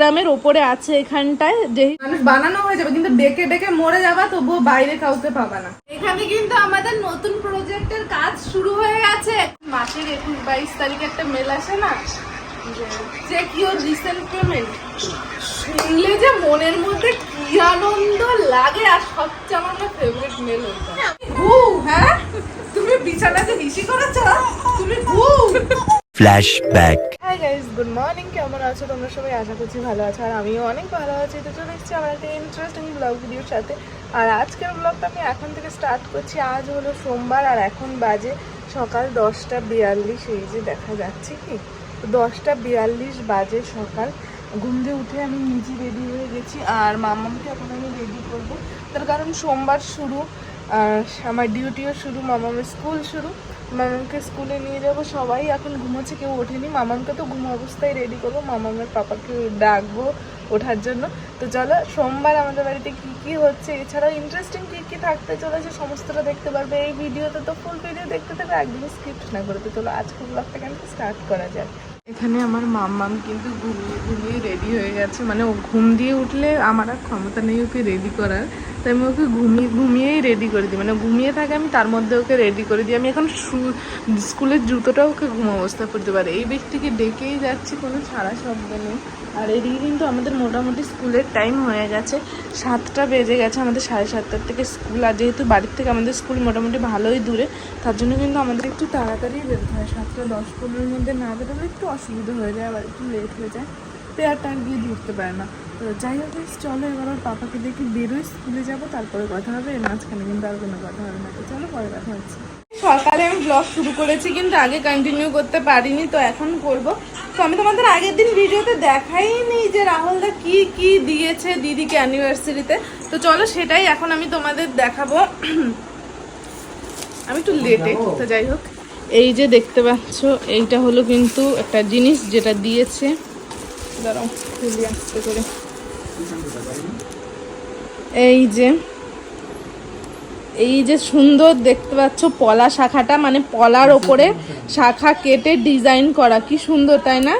গ্রামের ওপরে আছে এখানটায় যে মানুষ বানানো হয়ে যাবে কিন্তু ডেকে ডেকে মরে যাবা তবুও বাইরে কাউকে পাবা না। এখানে কিন্তু আমাদের নতুন প্রজেক্টের কাজ শুরু হয়ে গেছে। মাসের একুশ বাইশ তারিখে একটা মেল আসে না? চেক ইউর রিসেন্ট পেমেন্ট শুনলে যে মনের মধ্যে কি আনন্দ লাগে আর সবচেয়ে আমার ফেভারিট মেল ঘু হ্যাঁ? তুমি বিছানাতে হিসি করেছ? তুমি ঘু Flashback. Hi guys good morning কেমন আছো? তোমরা সবাই আশা করছি ভালো আছো, আর আমিও অনেক ভালো আছি। তো চলে এসেছি আমার একটা ইন্টারেস্টিং ব্লগ ভিডিওর সাথে। আর আজকের ব্লগটা আমি এখন থেকে স্টার্ট করছি। আজ হলো সোমবার, আর এখন বাজে সকাল দশটা বিয়াল্লিশ। এই যে দেখা যাচ্ছে কি? দশটা বিয়াল্লিশ বাজে সকাল। ঘুম দিয়ে উঠে আমি নিজে রেডি হয়ে গেছি, আর মামাকে এখন আমি রেডি করব। তার কারণ সোমবার শুরু, আর আমার ডিউটিও শুরু, মামামের স্কুল শুরু। মামামকে স্কুলে নিয়ে যাব, সবাই এখন ঘুমোচ্ছে, কেউ ওঠেনি। মামামকে তো ঘুম অবস্থায় রেডি করব, মামামের পাপাকে ডাকবো ওঠার জন্য। তো চলো, সোমবার আমাদের বাড়িতে কি কি হচ্ছে? এছাড়াও ইন্টারেস্টিং কি কি থাকতে চলেছে, সমস্তটা দেখতে পারবে। এই ভিডিওতে তো ফুল ভিডিও দেখতে থাকবে একদমই স্ক্রিপ্ট না করে। তো চলো, আজকের ব্লগটা কেন স্টার্ট করা যাক। এখানে আমার মাম্মাম কিন্তু ঘুমিয়ে ঘুমিয়ে রেডি হয়ে গেছে। মানে ও ঘুম দিয়ে উঠলে আমার আর ক্ষমতা নেই ওকে রেডি করার। তাই আমি ওকে ঘুমিয়ে ঘুমিয়েই রেডি করে দিই। মানে ঘুমিয়ে থাকে আমি তার মধ্যে ওকে রেডি করে দিই। আমি এখন স্কুলের জুতোটা ওকে ঘুম অবস্থা করতে পারে। এই ব্যক্তিকে ডেকেই যাচ্ছি, কোনো ছাড়া শব্দ নেই। আর এদিকে কিন্তু আমাদের মোটামুটি স্কুলের টাইম হয়ে গেছে। সাতটা বেজে গেছে, আমাদের সাড়ে সাতটার থেকে স্কুল। আর যেহেতু বাড়ির থেকে আমাদের স্কুল মোটামুটি ভালোই দূরে, তার জন্য কিন্তু আমাদের একটু তাড়াতাড়ি বেরোতে হয়। সাতটা দশ পনেরোর মধ্যে না বেরোলে একটু অসুবিধা হয়ে যায়, আবার একটু লেট হয়ে যায় পেয়ারটা আর গিয়ে ধরতে পারে না। তো যাই হোক চলো এবার ওর পাপাকে দেখি বেরোই, স্কুলে যাব, তারপরে কথা হবে, এর মাঝখানে কিন্তু আর কোনো কথা হবে না। তো চলো পরে কথা হচ্ছে। সকালে আমি ব্লগ শুরু করেছি, কিন্তু আগে কন্টিনিউ করতে পারিনি, তো এখন করব। তো আমি তোমাদের আগের দিন ভিডিওতে দেখাইনি যে রাহুলদা কি কি দিয়েছে দিদিকে অ্যানিভার্সারিতে তো চলো সেটাই এখন আমি তোমাদের দেখাবো। আমি একটু লেটে তো যাই হোক। এই যে দেখতে পাচ্ছ, এইটা হলো কিন্তু একটা জিনিস যেটা দিয়েছে। দাঁড়াও এই যে এই যে সুন্দর দেখতে পাচ্ছ, পলা শাখাটা মানে পলার ওপরে শাখা কেটে ডিজাইন করা। কি সুন্দর, তাই না?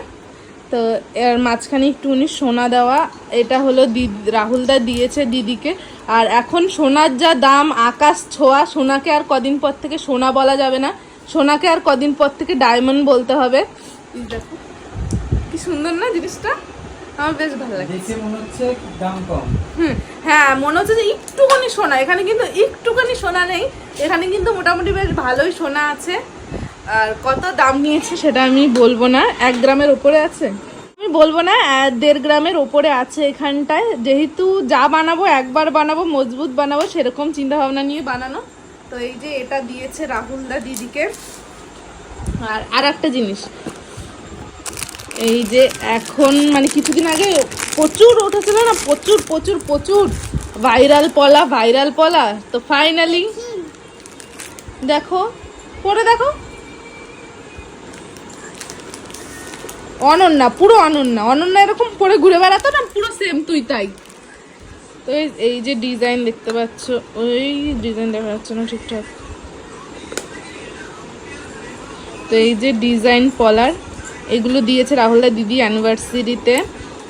তো এর মাঝখানে একটুখানি সোনা দেওয়া, এটা হলো দিদি রাহুলদা দিয়েছে দিদিকে। আর এখন সোনার যা দাম, আকাশ ছোঁয়া, সোনাকে আর কদিন পর থেকে সোনা বলা যাবে না। সোনাকে আর কদিন পর থেকে ডায়মন্ড বলতে হবে। দেখো কি সুন্দর না জিনিসটা? আমার বেশ ভালো লাগে দেখে মনে হচ্ছে দাম কম। হুম হ্যাঁ মনে হচ্ছে যে একটুখানি সোনা এখানে কিন্তু একটুখানি সোনা নেই। এখানে কিন্তু মোটামুটি বেশ ভালোই সোনা আছে। আর কত দাম নিয়েছে সেটা আমি বলব না। এক গ্রামের ওপরে আছে। আমি বলব না দেড় গ্রামের ওপরে আছে এখানটায়। যেহেতু যা বানাবো একবার বানাবো মজবুত বানাবো সেরকম চিন্তা ভাবনা নিয়ে বানানো। তো এই যে এটা দিয়েছে রাহুলদা দিদিকে। আর আর একটা জিনিস, এই যে এখন মানে কিছুদিন আগে প্রচুর উঠেছিল না? প্রচুর প্রচুর প্রচুর। ভাইরাল পলা ভাইরাল পলা। তো ফাইনালি দেখো, পরে দেখো। অনন্যা, পুরো অনন্যা। অনন্যা এরকম পরে ঘুরে বেড়াতো না? পুরো সেম তুই তাই। তো এই- যে ডিজাইন দেখতে পাচ্ছ, ওই ডিজাইন দেখা যাচ্ছে না ঠিকঠাক। তো এই যে ডিজাইন পলার এগুলো দিয়েছে রাহুলদা দিদি অ্যানিভার্সারিতে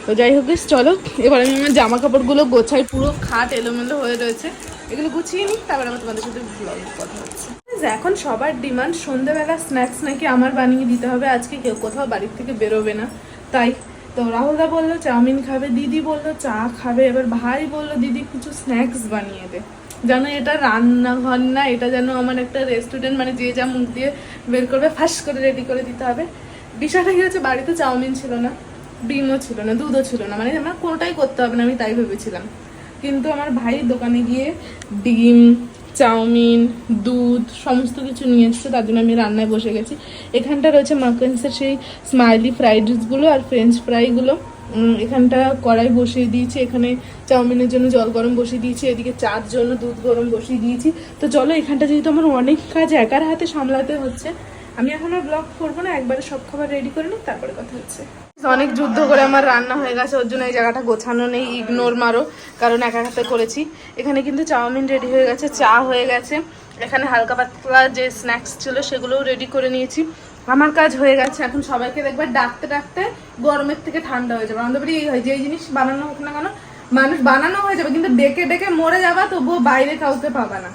তো। যাই হোক চলো, এবার আমি আমার জামা কাপড়গুলো গোছাই, পুরো খাট এলোমেলো হয়ে রয়েছে। এগুলো গুছিয়ে নিই, তারপর আমার তোমাদের সাথে ব্লগে কথা হচ্ছে। এখন সবার ডিমান্ড সন্ধ্যাবেলা স্ন্যাক্স নাকি আমার বানিয়ে দিতে হবে, আজকে কেউ কোথাও বাড়ির থেকে বেরোবে না। তাই তো রাহুলদা বলল, চাউমিন খাবে। দিদি বলল, চা খাবে। এবার ভাই বলল, দিদি, কিছু স্ন্যাক্স বানিয়ে দে। যেন এটা রান্নাঘর না, এটা যেন আমার একটা রেস্টুরেন্ট মানে যে যা মুখ দিয়ে বের করবে, ফাঁস করে রেডি করে দিতে হবে। বিষয়টা কি হচ্ছে, বাড়িতে চাউমিন ছিল না, ডিমও ছিল না, দুধও ছিল না মানে আমার কোনোটাই করতে হবে না, আমি তাই ভেবেছিলাম। কিন্তু আমার ভাই দোকানে গিয়ে ডিম চাউমিন, দুধ, সমস্ত কিছু নিয়ে এসেছে, তার জন্য আমি রান্নায় বসে গেছি। এখানটা রয়েছে মাকেন্সের সেই স্মাইলি ফ্রাইড রাইসগুলো আর ফ্রেঞ্চ ফ্রাইগুলো এখানটা কড়াই বসিয়ে দিয়েছি, এখানে চাউমিনের জন্য জল গরম বসিয়ে দিয়েছি, এদিকে চার জন্য দুধ গরম বসিয়ে দিয়েছি। তো চলো এখানটা যেহেতু আমার অনেক কাজ একার হাতে সামলাতে হচ্ছে আমি এখন আর ব্লগ করব না একবারে সব খাবার রেডি করে নিই তারপরে কথা হচ্ছে। অনেক যুদ্ধ করে আমার রান্না হয়ে গেছে ওর জন্য এই জায়গাটা গোছানো নেই ইগনোর মারো কারণ একা হাতে করেছি। এখানে কিন্তু চাউমিন রেডি হয়ে গেছে চা হয়ে গেছে। এখানে হালকা পাতলা যে স্ন্যাক্স ছিল সেগুলোও রেডি করে নিয়েছি। আমার কাজ হয়ে গেছে এখন সবাইকে দেখবে ডাকতে ডাকতে গরমের থেকে ঠান্ডা হয়ে যাবে। আমাদের বাড়ি এই হয় যে এই জিনিস বানানো হোক না কেন মানুষ বানানো হয়ে যাবে কিন্তু ডেকে ডেকে মরে যাবা তবুও বাইরে কাউকে পাবা না।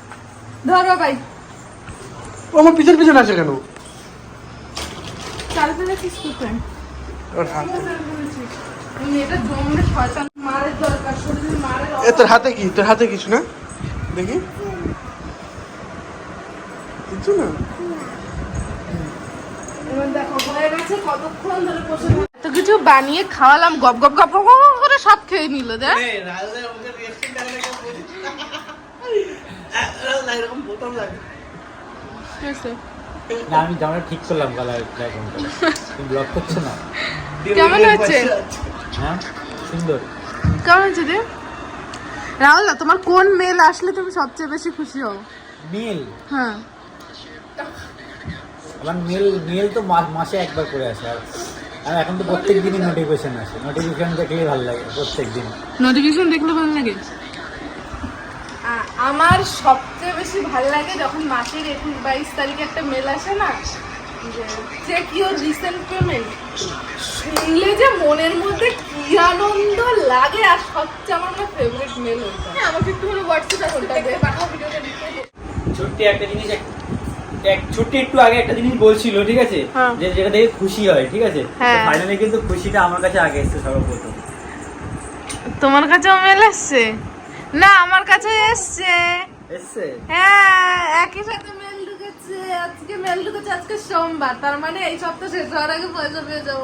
ধরো ভাই। ও আমার পিছন পিছন আছে কেন চাল ফেলেছিস কোথায় ওর হাতে এই মেয়েটা জমলে শয়তান মারের দরকার শরীরে মারের এ তোর হাতে কি? তোর হাতে কিছু না? দেখি। কিছু না? এবার দেখো গেছে কতক্ষণ ধরে বসে কিছু বানিয়ে খাওয়ালাম গপ গপ গপ গপ গপ করে সব খেয়ে নিল দেখ। না আমি জামাটা ঠিক করলাম তুমি ব্লক করছ না? কেমন হচ্ছে হ্যাঁ? সুন্দর। কেমন হচ্ছে রে? রাহুল তোমার কোন মেল আসলে তুমি সবচেয়ে বেশি খুশি হও? মেল হ্যাঁ। আমার মেল মেল তো মাসে একবার করে আসে আর আর এখন তো প্রত্যেক দিনই নোটিফিকেশন আসে। নোটিফিকেশন দেখলেই ভালো লাগে প্রত্যেক দিন। নোটিফিকেশন দেখলে ভালো লাগে? আমার সবচেয়ে বেশি ভালো লাগে যখন মাসের একুশ বাইশ তারিখে একটা মেল আসে না যে কি ওর রিসেন্ট পেমেন্ট শুনলে যে মনের মধ্যে কি আনন্দ লাগে আর সবচেয়ে আমার না ফেভারিট মেল ওইটা আমাকে একটু হলে হোয়াটসঅ্যাপে ছোট্ট একটা জিনিস এক- এক ছোট্ট একটু আগে একটা জিনিস বলছিল ঠিক আছে? হ্যাঁ। যে যেটা দেখে খুশি হয় ঠিক আছে? হ্যাঁ। ফাইনালি কিন্তু খুশিটা আমার কাছে আগে এসছে সর্বপ্রথম। তোমার কাছেও মেল এসছে না আমার কাছে এসছে। এসছে? হ্যাঁ একই সাথে মেল ঢুকেছে। আজকে মেল ঢুকেছে আজকে সোমবার। তার মানে এই সপ্তাহ শেষ হওয়ার আগে পয়সা পেয়ে যাব।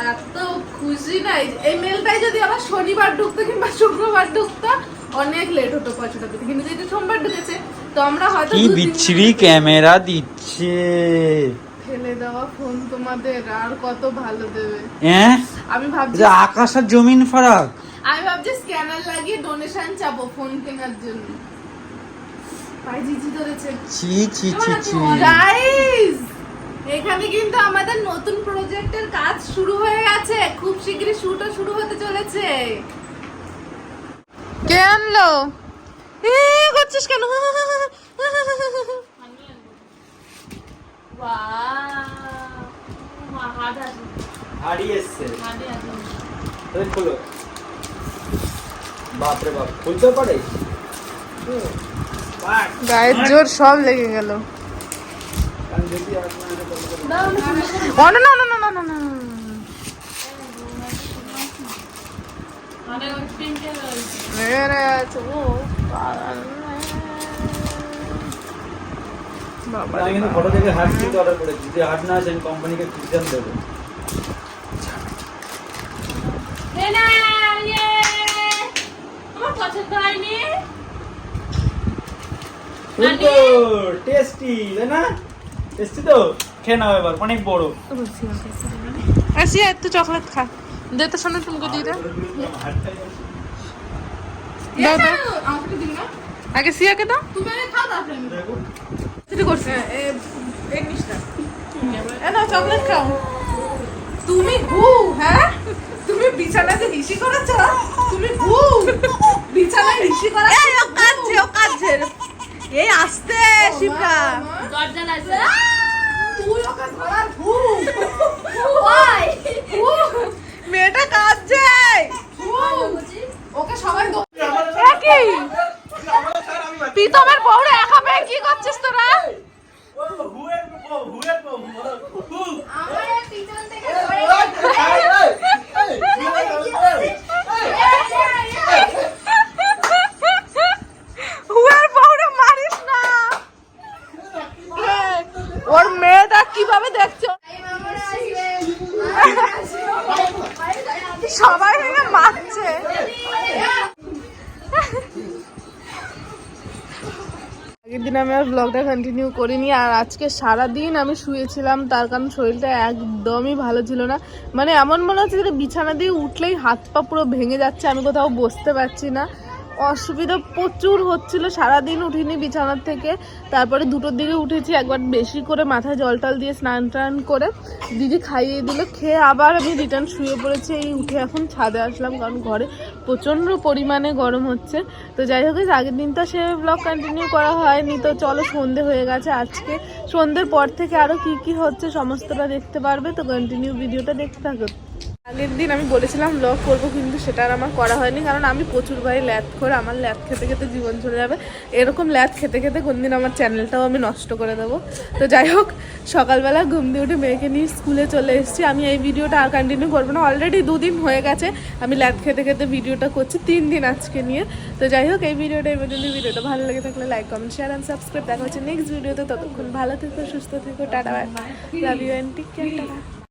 আর তো খুশি নাই। এই মেলটাই যদি আবার শনিবার ঢুকতো কিংবা শুক্রবার ঢুকতো অনেক লেট হতো পয়সাটা কিন্তু যেহেতু সোমবার ঢুকেছে তো আমরা হয়তো কি বিচ্ছিরি ক্যামেরা দিচ্ছে। ফেলে দেওয়া ফোন তোমাদের আর কত ভালো দেবে। হ্যাঁ? আমি ভাবছি যে আকাশ আর জমিন ফারাক। আমি ভাবছি স্ক্যানার লাগিয়ে ডোনেশন চাবো ফোন কেনার জন্য। পাই জিজি ধরেছে। ছি ছি ছি ছি। গাইস এখানে কিন্তু আমাদের নতুন প্রজেক্টের কাজ শুরু হয়ে গেছে। খুব শীঘ্রই শুটও শুরু হতে চলেছে। কে আনলো? এ করছিস কেন? হাড়ি এসছে তাহলে খোলো বাপরে বাপ খুলতে পারে গায়ের জোর সব লেগে গেল আমি কিন্তু ফটো থেকে হাট কিন্তু অর্ডার করেছি যদি হাট না আছে আমি কোম্পানিকে দেবো টেস্টি তাই না? টেস্টি তো? খেয়ে নাও এবার অনেক বড়। একটু চকলেট খা। দে তো শোনো তুমি দিয়ে দাও। দাও আগে সিয়াকে দাও। তুমি আগে খাও তারপরে সেটা করছি। এই নিশটা এ নাও চকলেট খাও। তুমি হু হ্যাঁ। একই প্রীতমের বউরে একা পেয়ে কি করছিস তোরা? ওর মেয়েটা কীভাবে দেখছ? সবাই মারছে। আগের দিন আমি আর ব্লগটা কন্টিনিউ করিনি, আর আজকে সারা দিন আমি শুয়েছিলাম, তার কারণ শরীরটা একদমই ভালো ছিল না। মানে এমন মনে হচ্ছে যে বিছানা দিয়ে উঠলেই হাত পা পুরো ভেঙে যাচ্ছে, আমি কোথাও বসতে পারছি না। অসুবিধা প্রচুর হচ্ছিল, সারাদিন উঠিনি বিছানার থেকে। তারপরে দুটোর দিকে উঠেছি, একবার বেশি করে মাথায় জল টল দিয়ে স্নান টান করে দিদি খাইয়ে দিল, খেয়ে আবার আমি রিটার্ন শুয়ে পড়েছি, এই উঠে এখন ছাদে আসলাম, কারণ ঘরে প্রচণ্ড পরিমাণে গরম হচ্ছে। তো যাই হোক আগের দিন তো সে ব্লগ কন্টিনিউ করা হয়নি, তো চলো সন্ধে হয়ে গেছে আজকে। সন্ধ্যের পর থেকে আরও কি কি হচ্ছে সমস্তটা দেখতে পারবে, তো কন্টিনিউ ভিডিওটা দেখতে থাকো। আগের দিন আমি বলেছিলাম ব্লগ করব কিন্তু সেটা আর আমার করা হয়নি, কারণ আমি প্রচুর ভাই ল্যাদ করে, আমার ল্যাদ খেতে খেতে জীবন চলে যাবে। এরকম ল্যাদ খেতে খেতে কোনদিন আমার চ্যানেলটাও আমি নষ্ট করে দেবো। তো যাই হোক, সকালবেলা ঘুম দিয়ে উঠে মেয়েকে নিয়ে স্কুলে চলে এসেছি। আমি এই ভিডিওটা আর কন্টিনিউ করব না অলরেডি দুদিন হয়ে গেছে আমি ল্যাদ খেতে খেতে ভিডিওটা করছি, তিন দিন আজকে নিয়ে। তো যাই হোক, এই ভিডিওটা এই পর্যন্ত, ভিডিওটা ভালো লেগে থাকলে like comment share and subscribe দেখা হচ্ছে নেক্সট ভিডিওতে ততক্ষণ ভালো থেকো, সুস্থ থেকো, tata love you and care tata.